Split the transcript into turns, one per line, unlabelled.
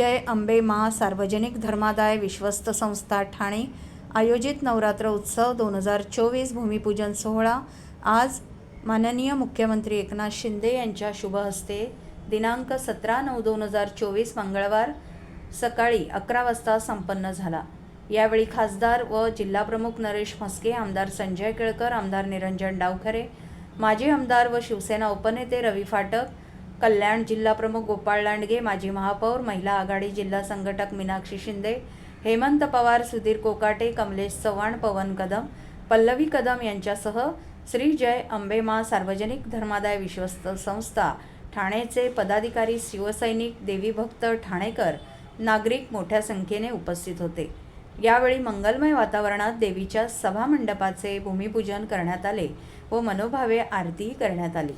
अंबे मा सार्वजनिक धर्मादाय विश्वस्त संस्था ठाणे आयोजित नवरात्र उत्सव दोन हजार चोवीस भूमिपूजन सोहळा. आज माननीय मुख्यमंत्री एकनाथ शिंदे यांच्या शुभ हस्ते दिनांक सतरा नऊ दोन हजार चोवीस मंगळवार सकाळी अकरा वाजता संपन्न झाला. यावेळी खासदार व जिल्हाप्रमुख नरेश म्हस्के आमदार संजय केळकर आमदार निरंजन डावखरे माजी आमदार व शिवसेना उपनेते रवी फाटक कल्याण जिल्हाप्रमुख गोपाळ लांडगे माजी महापौर महिला आघाडी जिल्हा संघटक मीनाक्षी शिंदे हेमंत पवार सुधीर कोकाटे कमलेश चव्हाण पवन कदम पल्लवी कदम यांच्यासह श्री जय अंबेमा सार्वजनिक धर्मादाय विश्वस्त संस्था ठाणेचे पदाधिकारी शिवसैनिक देवीभक्त ठाणेकर नागरिक मोठ्या संख्येने उपस्थित होते. यावेळी मंगलमय वातावरणात देवीच्या सभामंडपाचे भूमिपूजन करण्यात आले व मनोभावे आरतीही करण्यात आली.